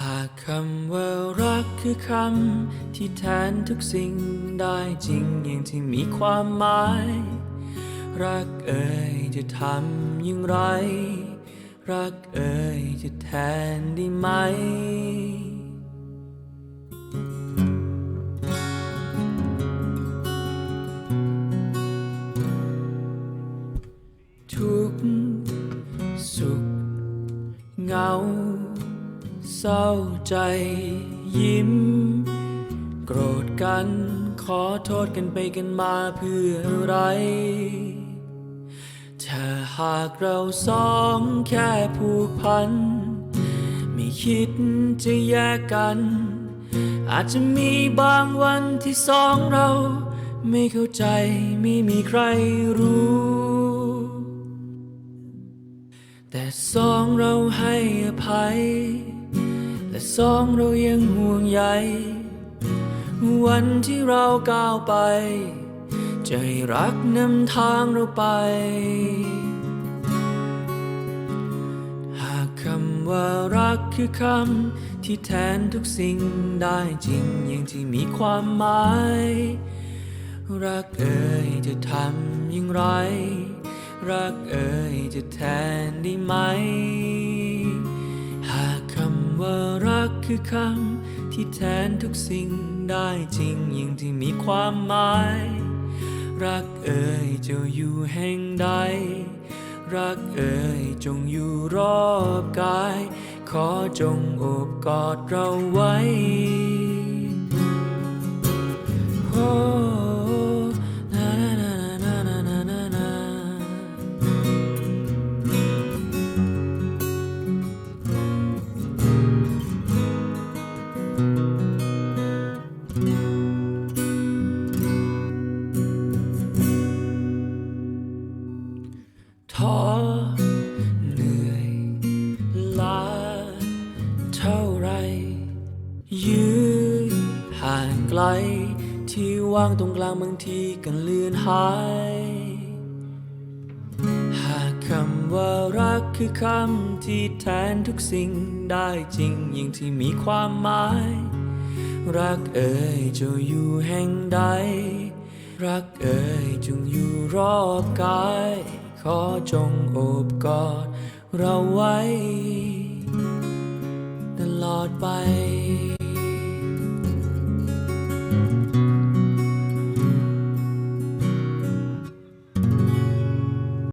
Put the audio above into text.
หากคำว่ารักคือคำที่แทนทุกสิ่งได้จริงอย่างที่มีความหมาย รักเอ่ยจะทำอย่างไร รักเอ่ยจะแทนได้ไหม ทุกสุขเหงา เศร้าใจยิ้ม โกรธกันขอโทษกันไปกันมาเพื่ออะไร ถ้าหากเราสองแค่ผูกพัน ไม่คิดจะแยกกัน อาจจะมีบางวันที่สองเรา ไม่เข้าใจไม่มีใครรู้ แต่สองเราให้อภัย สองเรายังห่วงใยวันที่เราก้าวไปใจรักนำทางเราไป หากคำว่ารักคือคำที่แทนทุกสิ่งได้จริงอย่างที่มีความหมาย รักเอ่ยจะทำอย่างไร รักเอ่ยจะแทนได้ไหม คือคำที่แทนทุกสิ่งได้จริงยิ่งที่มีความหมาย รักเอ่ยจะอยู่แห่งใด รักเอ่ยจงอยู่รอบกาย ขอจงโอบกอดเราไว้ ไกล ที่ว่างตรงกลางบางทีกันเลือนหาย หากคำว่ารักคือคำที่แทนทุกสิ่งได้จริงอย่งที่มีความหมาย รักเอ่ยจะอยู่แห่งใด รักเอ่ยจงอยู่รอบกาย ขอจงโอบกอดเราไว้ ตลอดไป